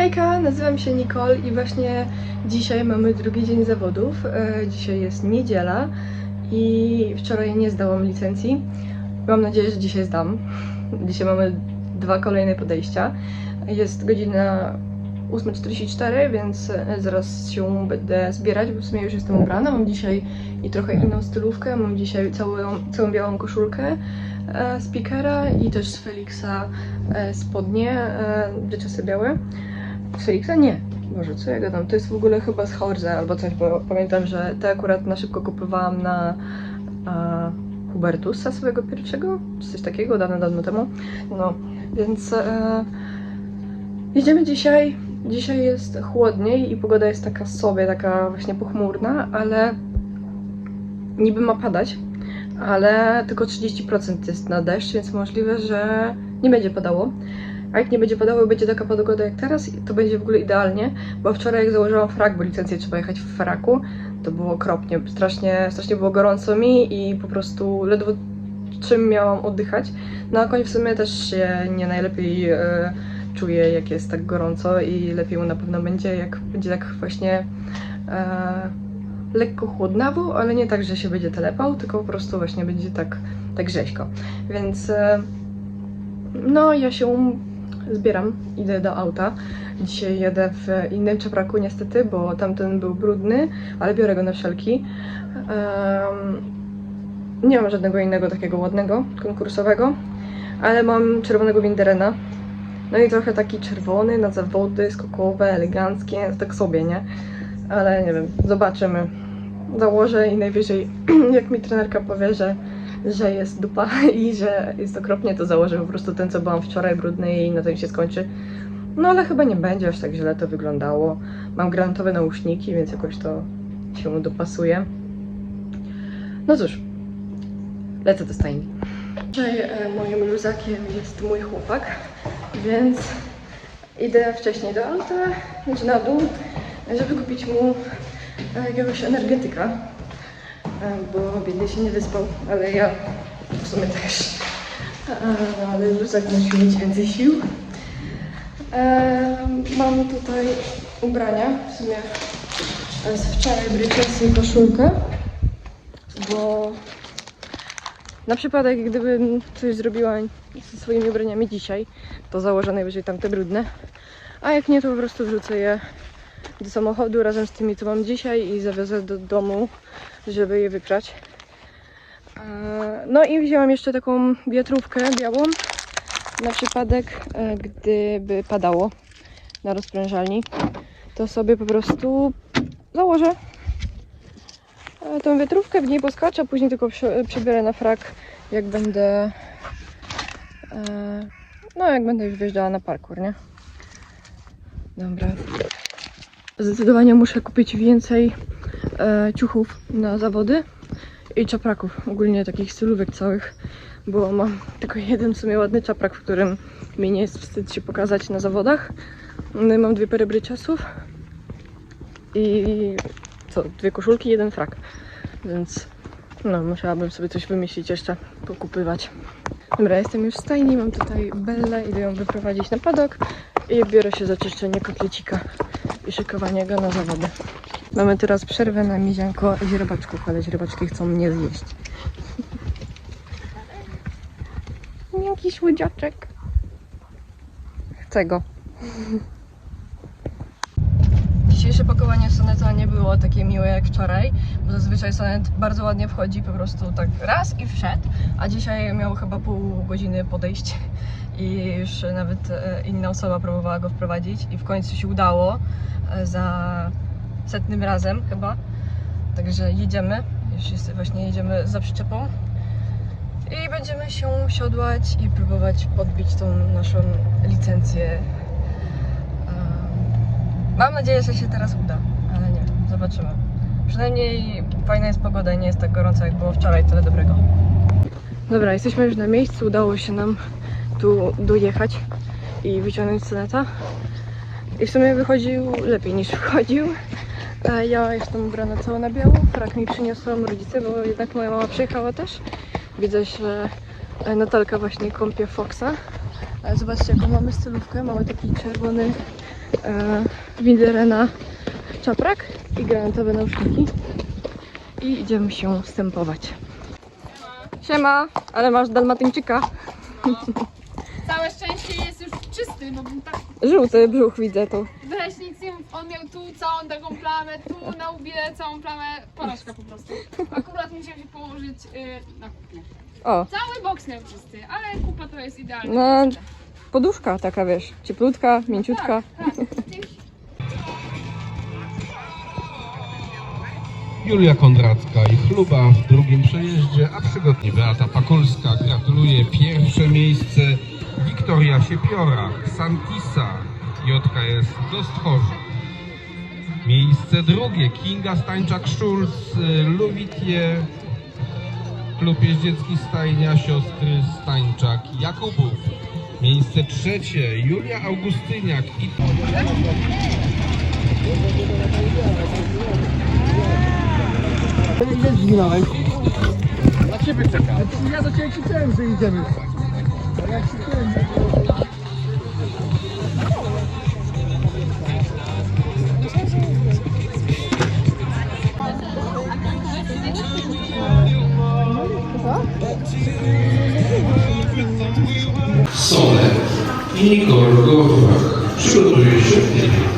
Hejka, nazywam się Nicole i właśnie dzisiaj mamy drugi dzień zawodów. E, Dzisiaj jest niedziela i wczoraj nie zdałam licencji. Mam nadzieję, że dzisiaj zdam. Dzisiaj mamy dwa kolejne podejścia. Jest godzina 8.44, więc e, zaraz się będę zbierać, bo w sumie już jestem ubrana. Mam dzisiaj i trochę inną stylówkę. Mam dzisiaj całą, całą białą koszulkę e, z Pikera i też z Felixa e, spodnie, e, białe. Felixa? Nie. Boże, co ja gadam? To jest w ogóle chyba z Horze albo coś, bo pamiętam, że te akurat na szybko kupowałam na e, Hubertusa swojego pierwszego, czy coś takiego, dawno, dawno temu. No, więc e, jedziemy dzisiaj. Dzisiaj jest chłodniej i pogoda jest taka sobie, taka właśnie pochmurna, ale niby ma padać, ale tylko 30% jest na deszcz, więc możliwe, że nie będzie padało. A jak nie będzie padało i będzie taka pogoda jak teraz, to będzie w ogóle idealnie, bo wczoraj jak założyłam frak, bo licencję trzeba jechać w fraku, to było okropnie, strasznie, strasznie było gorąco mi i po prostu ledwo czym miałam oddychać. Na koń w sumie też się nie najlepiej e, czuję, jak jest tak gorąco i lepiej mu na pewno będzie, jak będzie tak właśnie e, lekko chłodnawo, ale nie tak, że się będzie telepał, tylko po prostu właśnie będzie tak, tak rzeźko. Więc e, no, ja się zbieram, idę do auta. Dzisiaj jedę w innym czepraku niestety, bo tamten był brudny, ale biorę go na wszelki. Em, nie mam żadnego innego takiego ładnego, konkursowego, ale mam czerwonego Winderena. No i trochę taki czerwony na zawody, skokowe, eleganckie, tak sobie, nie? Ale nie wiem, zobaczymy. Założę i najwyżej, jak mi trenerka powie, że że jest dupa i że jest okropnie, to założę po prostu ten, co byłam wczoraj brudny i na tym się skończy. No ale chyba nie będzie aż tak źle to wyglądało. Mam granatowe nauszniki, więc jakoś to się dopasuje. No cóż, lecę do stajni. Dzisiaj e, moim luzakiem jest mój chłopak, więc idę wcześniej do auta, znaczy na dół, żeby kupić mu e, jakiegoś energetyka. Bo biedny się nie wyspał, ale ja w sumie też. E, ale Luzak musi mieć więcej sił. Mam tutaj ubrania, w sumie e, z wczoraj bryczas i koszulkę, bo na przypadek, gdybym coś zrobiła ze swoimi ubraniami dzisiaj, to założę najwyżej tamte brudne, a jak nie, to po prostu wrzucę je do samochodu razem z tymi, co mam dzisiaj i zawiozę do domu, żeby je wyprać. E, No i wzięłam jeszcze taką wiatrówkę białą na przypadek, e, gdyby padało na rozprężalni, to sobie po prostu założę e, tą wiatrówkę, w niej poskaczę, później tylko przybiorę na frak, jak będę no jak będę już wjeżdżała na parkour, nie? Dobra. Zdecydowanie muszę kupić więcej e, ciuchów na zawody i czapraków, ogólnie takich stylówek całych, bo mam tylko jeden w sumie ładny czaprak, w którym mi nie jest wstyd się pokazać na zawodach. No mam dwie pary bryciasów i co, dwie koszulki, jeden frak, więc no musiałabym sobie coś wymyślić jeszcze, pokupywać. Dobra, jestem już w stajni, mam tutaj Bellę, idę ją wyprowadzić na padok i biorę się za czyszczenie kotlecika i szykowanie go na zawody. Mamy teraz przerwę na mizianko źrebaczków, ale źrebaczki chcą mnie zjeść. Miękki słodziaczek. Chcę go. Dzisiejsze pakowanie soneta nie było takie miłe jak wczoraj, bo zazwyczaj sonet bardzo ładnie wchodzi po prostu tak raz i wszedł, a dzisiaj miał chyba pół godziny podejść i już nawet e, inna osoba próbowała go wprowadzić i w końcu się udało e, za setnym razem chyba. Także jedziemy, już jest, właśnie jedziemy za przyczepą i będziemy się siodłać i próbować podbić tą naszą licencję. Em, Mam nadzieję, że się teraz uda, ale nie zobaczymy. Przynajmniej fajna jest pogoda i nie jest tak gorąco jak było wczoraj, tyle dobrego. Dobra, jesteśmy już na miejscu, udało się nam tu dojechać i wyciągnąć soneta. I w sumie wychodził lepiej niż wchodził. Ja jestem ubrana cała na biało. Frak mi przyniosłam rodzice, bo jednak moja mama przyjechała też. Widzę, że Natalka właśnie kąpie Foxa. Zobaczcie, jaką mamy stylówkę. Mamy taki czerwony e, Winderena czaprak i granatowe nauszniki. I idziemy się stępować. Siema, ale masz dalmatyńczyka. Całe szczęście jest już czysty, bo bym tak Żółty brzuch widzę tu. weź nic nie mów. On miał tu całą taką plamę, tu na łbie całą plamę, porażka po prostu. Akurat musiał się położyć y, na kupnie. O, Cały boks miał czysty, ale kupa to jest idealna. no poduszka taka wiesz, cieplutka, mięciutka. Tak, tak. Julia Kondracka i chluba w drugim przejeździe, a przygodnie Beata Pakulska gratuluje pierwsze miejsce Wiktoria Siepiora, Santisa, JKS Dostchorza. Miejsce drugie Kinga Stańczak-Szulc, y, Luwitie, klub jeździecki Stajnia, siostry Stańczak Jakubów. Miejsce trzecie Julia Augustyniak i Ja do ciebie krzyczałem, że idziemy. Sonek i Nicole Gorwach. Przygotuje się w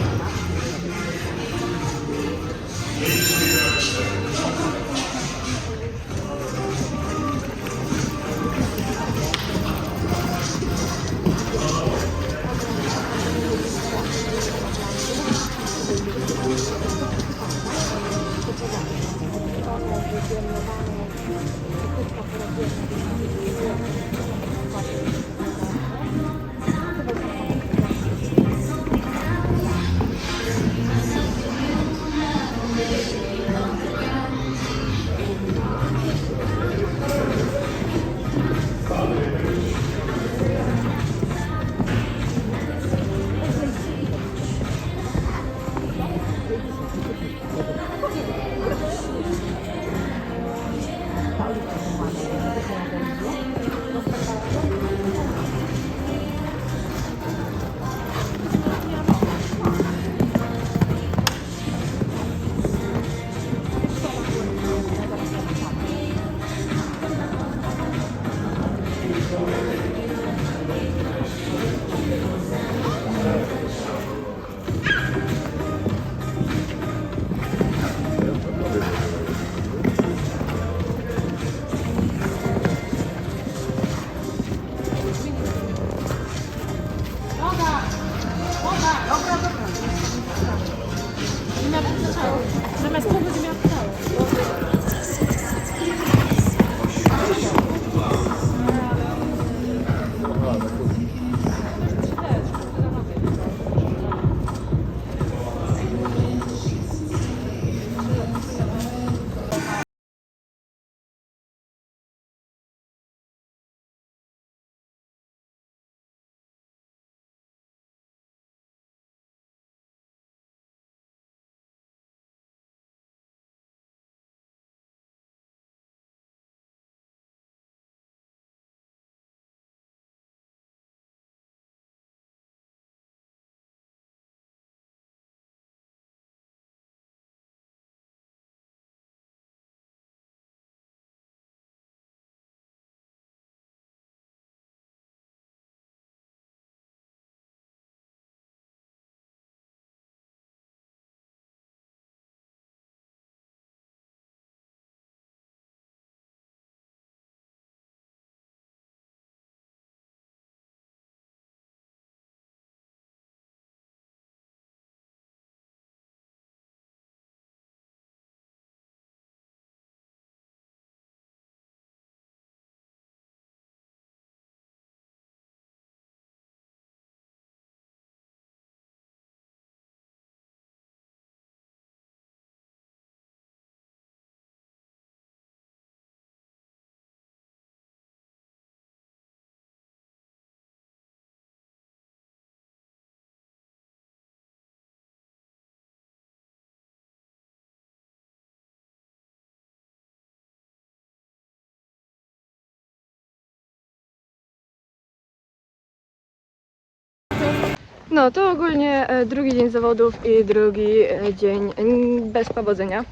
No to ogólnie e, drugi dzień zawodów i drugi e, dzień mm, bez powodzenia.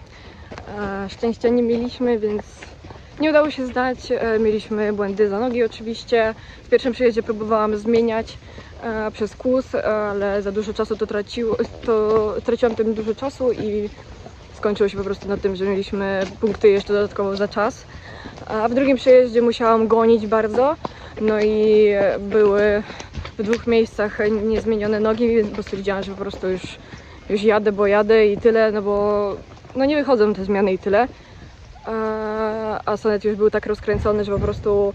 E, Szczęścia nie mieliśmy, więc nie udało się zdać. E, Mieliśmy błędy za nogi oczywiście. W pierwszym przyjeździe próbowałam zmieniać e, przez kłus, ale za dużo czasu to traciło, to traciłam tym dużo czasu i skończyło się po prostu na tym, że mieliśmy punkty jeszcze dodatkowo za czas. A w drugim przejeździe musiałam gonić bardzo, no i e, były w dwóch miejscach niezmienione nogi, więc po prostu wiedziałam, że po prostu już, już jadę, bo jadę i tyle, no bo no nie wychodzą te zmiany i tyle. A, sonet już był tak rozkręcony, że po prostu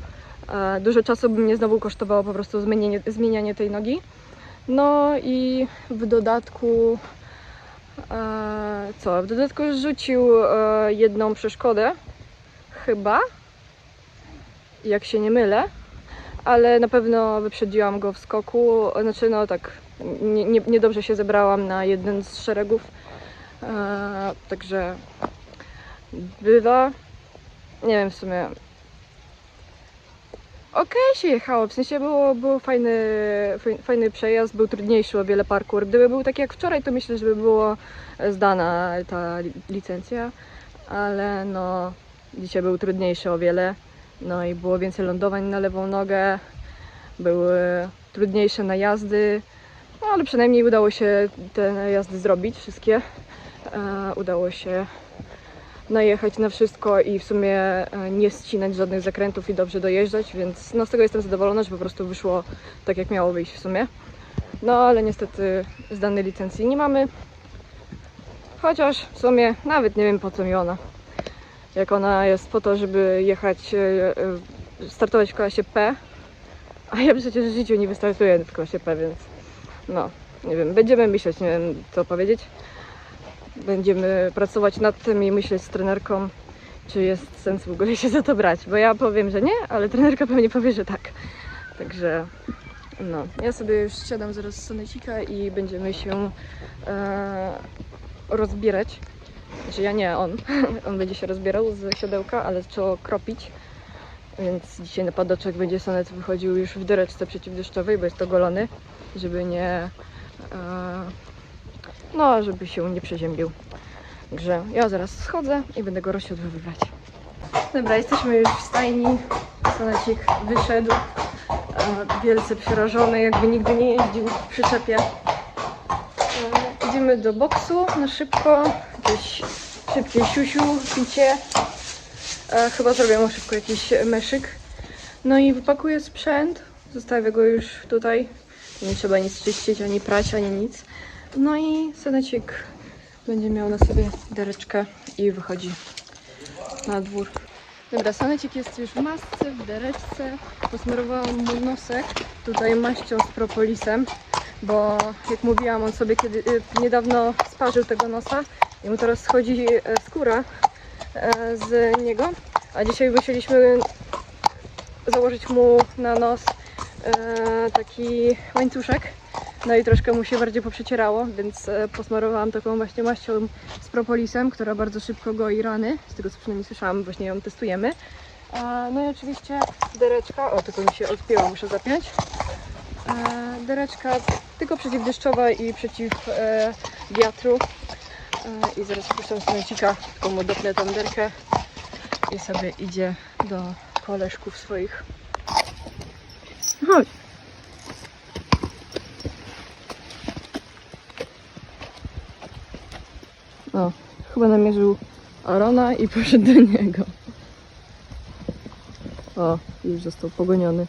dużo czasu by mnie znowu kosztowało po prostu zmienienie, zmienianie tej nogi. No i w dodatku co? W dodatku rzucił e, jedną przeszkodę, chyba, jak się nie mylę, ale na pewno wyprzedziłam go w skoku. Znaczy, no tak, nie, nie, niedobrze się zebrałam na jeden z szeregów, e, także bywa. Nie wiem w sumie. Okej się jechało, w sensie było, było fajny, faj- fajny przejazd, był trudniejszy o wiele parkour. Gdyby był taki jak wczoraj, to myślę, że by było zdana ta li- licencja, ale no dzisiaj był trudniejszy o wiele. No i było więcej lądowań na lewą nogę, były trudniejsze najazdy, no ale przynajmniej udało się te najazdy zrobić wszystkie. E, udało się najechać na wszystko i w sumie e, nie ścinać żadnych zakrętów i dobrze dojeżdżać, więc no z tego jestem zadowolona, że po prostu wyszło tak jak miało wyjść w sumie. No ale niestety zdanej licencji nie mamy. Chociaż w sumie nawet nie wiem po co mi ona. Jak ona jest po to, żeby jechać, e, e, startować w klasie P, a ja przecież w życiu nie wystartuję w klasie P, więc no, nie wiem, będziemy myśleć, nie wiem co powiedzieć. Będziemy pracować nad tym i myśleć z trenerką, czy jest sens w ogóle się za to brać, bo ja powiem, że nie, ale trenerka pewnie powie, że tak. Także no, ja sobie już siadam zaraz z sonecika i będziemy się e, rozbierać. Znaczy ja nie, on. On będzie się rozbierał z siodełka, ale trzeba kropić. Więc dzisiaj na padoczek będzie sonet wychodził już w dereczce przeciwdeszczowej, bo jest to golony, żeby nie. E, no, żeby się nie przeziębił. Także ja zaraz schodzę i będę go rozsiodłowywać. Dobra, jesteśmy już w stajni. Sonecik wyszedł. E, wielce przerażony, jakby nigdy nie jeździł w przyczepie. E, Idziemy do boksu na szybko. Jakieś szybkie siusiu, picie. E, chyba zrobię mu szybko jakiś meszyk. No i wypakuję sprzęt. Zostawię go już tutaj. Nie trzeba nic czyścić, ani prać, ani nic. No i Sonecik będzie miał na sobie dereczkę i wychodzi na dwór. Dobra, Sonecik jest już w masce, w dereczce. Posmarowałam mu nosek tutaj maścią z propolisem, bo jak mówiłam, on sobie kiedy, y, niedawno sparzył tego nosa i mu teraz schodzi e, skóra e, z niego, a dzisiaj musieliśmy założyć mu na nos e, taki łańcuszek. No i troszkę mu się bardziej poprzecierało, więc posmarowałam taką właśnie maścią z propolisem, która bardzo szybko goi rany. Z tego co przynajmniej słyszałam, właśnie ją testujemy. No i oczywiście dereczka, o tylko mi się odpięła, muszę zapiąć. Dereczka tylko przeciwdeszczowa i przeciw wiatru. I zaraz puszczam sonecika, tylko mu dopnę tą derkę i sobie idzie do koleżków swoich. Chodź. O, chyba namierzył Arona i poszedł do niego. O, już został pogoniony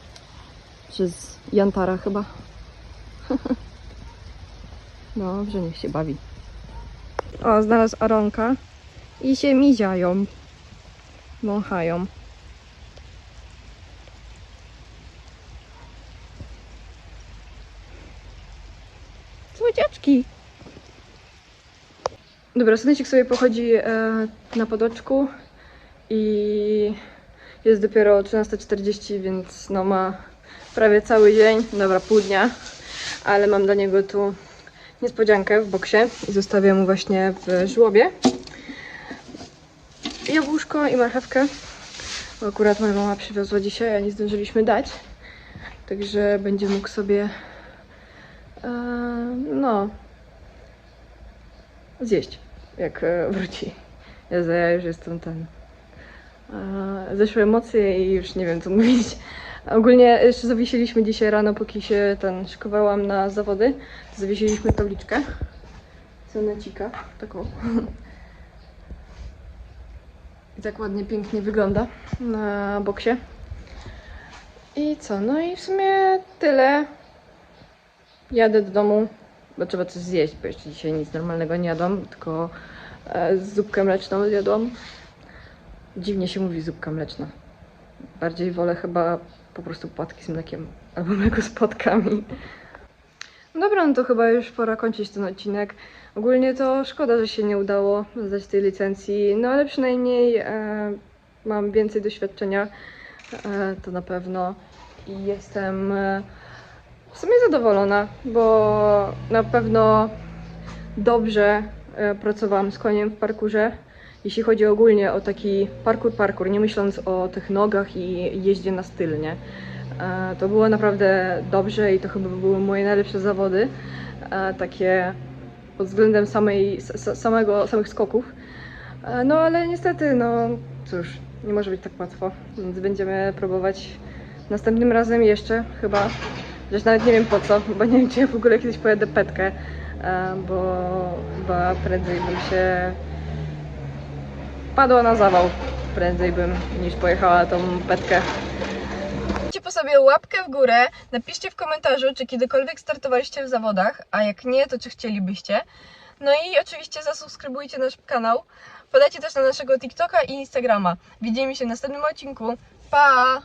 przez Jantara chyba. Dobrze, niech się bawi. O, znalazł Aronka i się miziają. Wąchają. Słodziaczki. Dobra, Sonecik sobie pochodzi e, na podoczku i jest dopiero 13.40, więc no ma prawie cały dzień, dobra, pół dnia, ale mam dla niego tu niespodziankę w boksie i zostawię mu właśnie w żłobie jabłuszko i marchewkę, bo akurat moja mama przywiozła dzisiaj, a nie zdążyliśmy dać, także będzie mógł sobie e, no, zjeść, jak e, wróci. Jezu, ja już jestem ten... e, Zeszły emocje i już nie wiem co mówić. Ogólnie jeszcze zawiesiliśmy dzisiaj rano, póki się ten szykowałam na zawody, zawiesiliśmy tabliczkę. Sonecika, taką. I tak ładnie, pięknie wygląda na boksie. I co? No i w sumie tyle. Jadę do domu, bo trzeba coś zjeść, bo jeszcze dzisiaj nic normalnego nie jadłam, tylko e, zupkę mleczną zjadłam. Dziwnie się mówi zupka mleczna. Bardziej wolę chyba po prostu płatki z mlekiem albo mleko z płatkami. Dobra, no to chyba już pora kończyć ten odcinek. Ogólnie to szkoda, że się nie udało zdać tej licencji, no ale przynajmniej e, mam więcej doświadczenia, e, to na pewno. I jestem e, w sumie zadowolona, bo na pewno dobrze e, pracowałam z koniem w parkurze. Jeśli chodzi ogólnie o taki parkur, parkur, nie myśląc o tych nogach i jeździe na styl, nie? E, To było naprawdę dobrze i to chyba były moje najlepsze zawody, e, takie pod względem samej, samego, samych skoków. E, No ale niestety, no cóż, nie może być tak łatwo, więc będziemy próbować następnym razem jeszcze chyba, chociaż nawet nie wiem po co, bo nie wiem czy ja w ogóle kiedyś pojadę petkę, bo chyba prędzej bym się padła na zawał, prędzej bym niż pojechała tą petkę. Dajcie po sobie łapkę w górę, napiszcie w komentarzu, czy kiedykolwiek startowaliście w zawodach, a jak nie, to czy chcielibyście. No i oczywiście zasubskrybujcie nasz kanał. Podajcie też na naszego TikToka i Instagrama. Widzimy się w następnym odcinku. Pa!